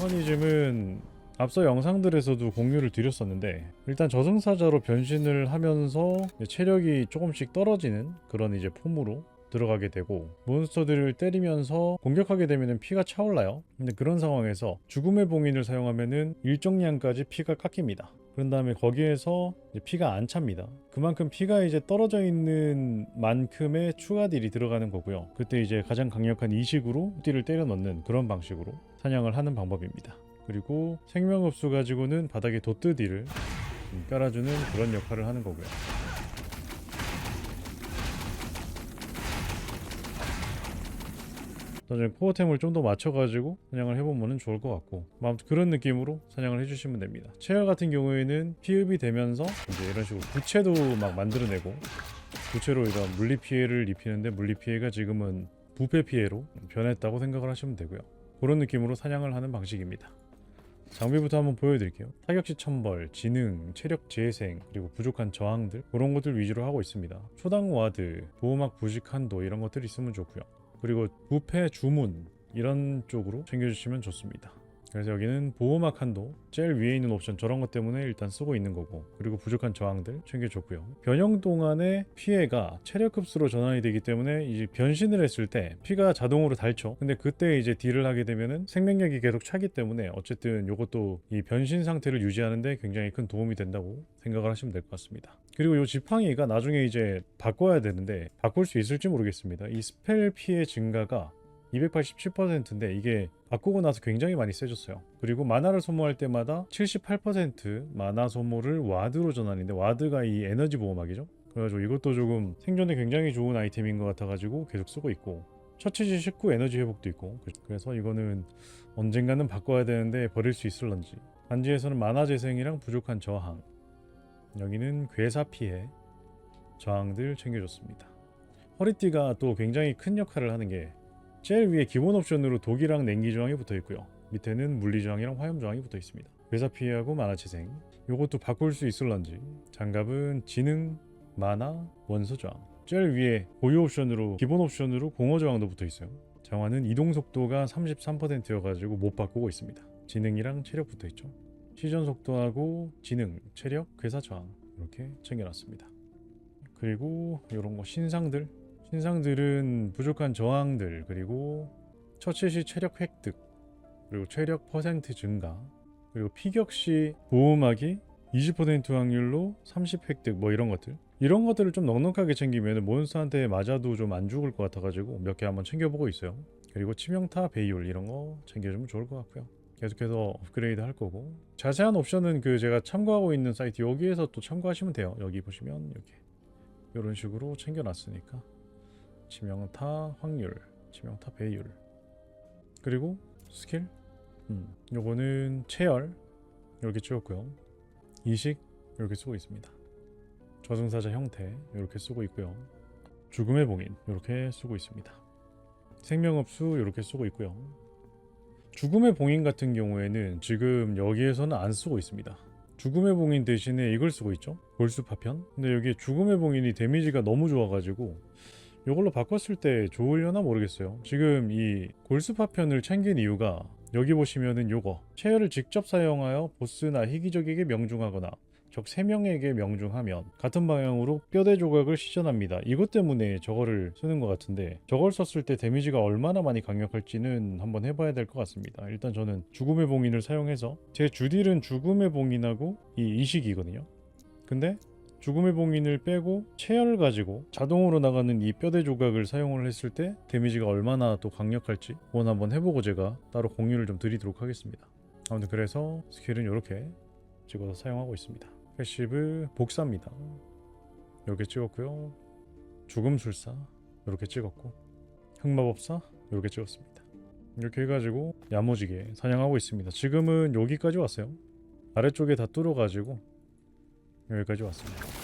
메커니즘은 앞서 영상들에서도 공유를 드렸었는데 일단 저승사자로 변신을 하면서 체력이 조금씩 떨어지는 그런 이제 폼으로 들어가게 되고 몬스터들을 때리면서 공격하게 되면 피가 차올라요. 근데 그런 상황에서 죽음의 봉인을 사용하면은 일정량까지 피가 깎입니다. 그런 다음에 거기에서 피가 안 찹니다. 그만큼 피가 이제 떨어져 있는 만큼의 추가 딜이 들어가는 거고요. 그때 이제 가장 강력한 이식으로 딜을 때려 넣는 그런 방식으로 사냥을 하는 방법입니다. 그리고 생명흡수 가지고는 바닥에 돛드 딜을 음, 깔아주는 그런 역할을 하는 거고요. 나중에 코어템을 좀 더 맞춰가지고 사냥을 해보면 좋을 것 같고 뭐 아무튼 그런 느낌으로 사냥을 해주시면 됩니다. 체열 같은 경우에는 피흡이 되면서 이제 이런 식으로 부채도 막 만들어내고 부채로 이런 물리 피해를 입히는데 물리 피해가 지금은 부패 피해로 변했다고 생각을 하시면 되고요. 그런 느낌으로 사냥을 하는 방식입니다. 장비부터 한번 보여드릴게요. 타격시 천벌, 지능, 체력 재생, 그리고 부족한 저항들 그런 것들 위주로 하고 있습니다. 초당 와드, 보호막 부식 한도 이런 것들 있으면 좋고요 그리고 부패 주문 이런 쪽으로 챙겨주시면 좋습니다. 그래서 여기는 보호막 한도 제일 위에 있는 옵션 저런 것 때문에 일단 쓰고 있는 거고 그리고 부족한 저항들 챙겨줬고요. 변형 동안의 피해가 체력 흡수로 전환이 되기 때문에 이제 변신을 했을 때 피가 자동으로 닳죠. 근데 그때 이제 딜을 하게 되면은 생명력이 계속 차기 때문에 어쨌든 이것도 이 변신 상태를 유지하는데 굉장히 큰 도움이 된다고 생각을 하시면 될 것 같습니다. 그리고 이 지팡이가 나중에 이제 바꿔야 되는데 바꿀 수 있을지 모르겠습니다. 이 스펠 피해 증가가 287%인데 이게 바꾸고 나서 굉장히 많이 세졌어요. 그리고 만화를 소모할 때마다 78% 만화 소모를 와드로 전환인데 와드가 이 에너지 보호막이죠. 그래가지고 이것도 조금 생존에 굉장히 좋은 아이템인 것 같아가지고 계속 쓰고 있고 처치지 19 에너지 회복도 있고 그래서 이거는 언젠가는 바꿔야 되는데 버릴 수 있을런지 반지에서는 만화 재생이랑 부족한 저항 여기는 괴사 피해 저항들 챙겨줬습니다. 허리띠가 또 굉장히 큰 역할을 하는 게 제일 위에 기본 옵션으로 독이랑 냉기 저항이 붙어 있고요. 밑에는 물리 저항이랑 화염 저항이 붙어 있습니다. 회사 피해하고 만화 재생. 요것도 바꿀 수 있을런지. 장갑은 지능, 만화, 원소 저항. 제일 위에 고유 옵션으로 기본 옵션으로 공허 저항도 붙어 있어요. 장화는 이동 속도가 33%여가지고 못 바꾸고 있습니다. 지능이랑 체력 붙어 있죠. 시전 속도하고 지능, 체력, 괴사 저항 이렇게 챙겨놨습니다. 그리고 이런 거 신상들 신상들은 부족한 저항들 그리고 처치 시 체력 획득 그리고 체력 퍼센트 증가 그리고 피격 시 보호막이 20% 확률로 30 획득 뭐 이런 것들. 이런 것들을 좀 넉넉하게 챙기면 몬스터한테 맞아도 좀 안 죽을 것 같아가지고 몇 개 한번 챙겨보고 있어요. 그리고 치명타 배율 이런 거 챙겨주면 좋을 것 같고요. 계속해서 업그레이드 할 거고. 자세한 옵션은 그 제가 참고하고 있는 사이트 여기에서 또 참고하시면 돼요. 여기 보시면 이렇게. 이런 식으로 챙겨놨으니까 치명타 확률, 치명타 배율. 그리고 스킬? 음, 요거는 체열 이렇게 찍었고요. 이식 이렇게 쓰고 있습니다. 저승사자 형태 이렇게 쓰고 있고요. 죽음의 봉인 이렇게 쓰고 있습니다. 생명흡수 이렇게 쓰고 있고요. 죽음의 봉인 같은 경우에는 지금 여기에서는 안 쓰고 있습니다. 죽음의 봉인 대신에 이걸 쓰고 있죠? 골수 파편? 근데 여기 죽음의 봉인이 데미지가 너무 좋아가지고 이걸로 바꿨을 때 좋으려나 모르겠어요. 지금 이 골수파편을 챙긴 이유가 여기 보시면은 요거 체열을 직접 사용하여 보스나 희귀적에게 명중하거나 적 3명에게 명중하면 같은 방향으로 뼈대 조각을 시전합니다. 이것 때문에 저거를 쓰는 것 같은데 저걸 썼을 때 데미지가 얼마나 많이 강력할지는 한번 해봐야 될 것 같습니다. 일단 저는 죽음의 봉인을 사용해서 제 주딜은 죽음의 봉인하고 이 이식이거든요. 근데 죽음의 봉인을 빼고 체열을 가지고 자동으로 나가는 이 뼈대 조각을 사용을 했을 때 데미지가 얼마나 또 강력할지 그건 한번 해보고 제가 따로 공유를 좀 드리도록 하겠습니다. 아무튼 그래서 스킬은 이렇게 찍어서 사용하고 있습니다. 패시브 복사입니다. 이렇게 찍었고요. 죽음술사 이렇게 찍었고 흑마법사 이렇게 찍었습니다. 이렇게 해가지고 야무지게 사냥하고 있습니다. 지금은 여기까지 왔어요. 아래쪽에 다 뚫어가지고 여기까지 왔습니다.